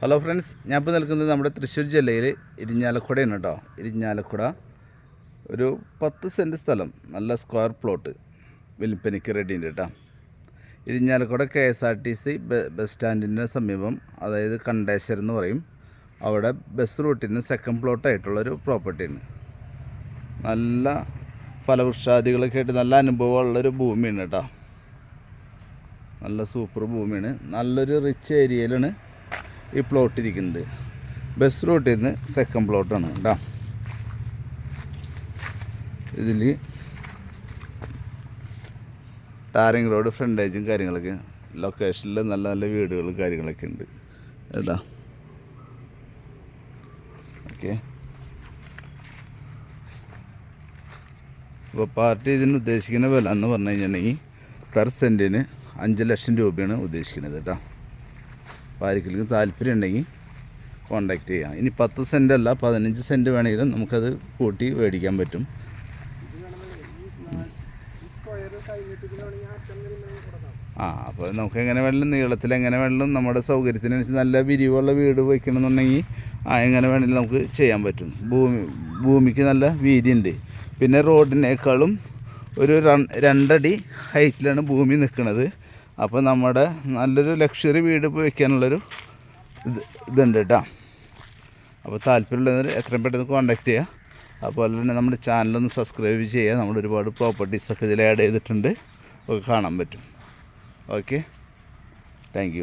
Hello friends ഞാൻ ഇപ്പോൾ നിൽക്കുന്നത് നമ്മുടെ തൃശ്ശൂർ ജില്ലയിൽ ഇരിഞ്ഞാലക്കുടയാണ് കേട്ടോ ഇരിഞ്ഞാലക്കുട. ഒരു പത്ത് സെന്റ് സ്ഥലം നല്ല സ്ക്വയർ പ്ലോട്ട് വിൽപ്പനയ്ക്ക് റെഡിയുണ്ട് കേട്ടോ Irinjalakuda K S R T C bus സ്റ്റാൻഡിന്റെ സമീപം അതായത് കണ്ടേശ്വരം എന്ന് പറയും. അവിടെ ബസ് റൂട്ടിന് സെക്കൻഡ് പ്ലോട്ടായിട്ടുള്ളൊരു പ്രോപ്പർട്ടിയാണ് നല്ല ഫലവൃക്ഷാദികളൊക്കെ ആയിട്ട് നല്ല അനുഭവമുള്ളൊരു ഭൂമിയാണ് കേട്ടോ നല്ല സൂപ്പർ ഭൂമിയാണ്. നല്ലൊരു റിച്ച് ഏരിയയിലാണ് ഈ പ്ലോട്ട് ഇരിക്കുന്നത്. ബസ് റൂട്ടിൽ നിന്ന് സെക്കൻഡ് പ്ലോട്ടാണ് കേട്ടോ ഇതിൽ ടാറിങ് റോഡ് ഫ്രണ്ടേജും കാര്യങ്ങളൊക്കെ. ലൊക്കേഷനിൽ നല്ല നല്ല വീടുകളും കാര്യങ്ങളൊക്കെ ഉണ്ട്. കേട്ടോ ഓക്കെ അപ്പോൾ പാർട്ടി ഇതിന് ഉദ്ദേശിക്കുന്ന വില എന്ന് പറഞ്ഞു കഴിഞ്ഞിട്ടുണ്ടെങ്കിൽ പെർ സെന്റിന് അഞ്ച് ലക്ഷം രൂപയാണ് ഉദ്ദേശിക്കുന്നത് കേട്ടോ അപ്പോൾ ആർക്കെങ്കിലും താല്പര്യം ഉണ്ടെങ്കിൽ കോണ്ടാക്ട് ചെയ്യാം. ഇനി പത്ത് സെന്റ് അല്ല പതിനഞ്ച് സെന്റ് വേണമെങ്കിലും നമുക്കത് കൂട്ടി മേടിക്കാൻ പറ്റും. ആ അപ്പോൾ നമുക്ക് എങ്ങനെ വേണമെങ്കിലും നീളത്തിൽ എങ്ങനെ വേണമെങ്കിലും നമ്മുടെ സൗകര്യത്തിനനുസരിച്ച് നല്ല വിരിവുള്ള വീട് വയ്ക്കണമെന്നുണ്ടെങ്കിൽ ആ എങ്ങനെ വേണമെങ്കിലും നമുക്ക് ചെയ്യാൻ പറ്റും. ഭൂമി ഭൂമിക്ക് നല്ല വീതിയുണ്ട്. പിന്നെ റോഡിനേക്കാളും ഒരു രണ്ടടി ഹൈറ്റിലാണ് ഭൂമി നിൽക്കുന്നത്. അപ്പോൾ നമ്മുടെ നല്ലൊരു ലക്ഷറി വീട് ഇപ്പോൾ വയ്ക്കാനുള്ളൊരു ഇത് ഇതുണ്ട് കേട്ടോ അപ്പോൾ താല്പര്യമുള്ളവർ എത്രയും പെട്ടെന്ന് കോൺടാക്റ്റ് ചെയ്യുക അതുപോലെ തന്നെ നമ്മുടെ ചാനലൊന്ന് സബ്സ്ക്രൈബ് ചെയ്യുക നമ്മൾ ഒരുപാട് പ്രോപ്പർട്ടീസൊക്കെ ഇതിൽ ആഡ് ചെയ്തിട്ടുണ്ട്. ഒക്കെ കാണാൻ പറ്റും. Okay thank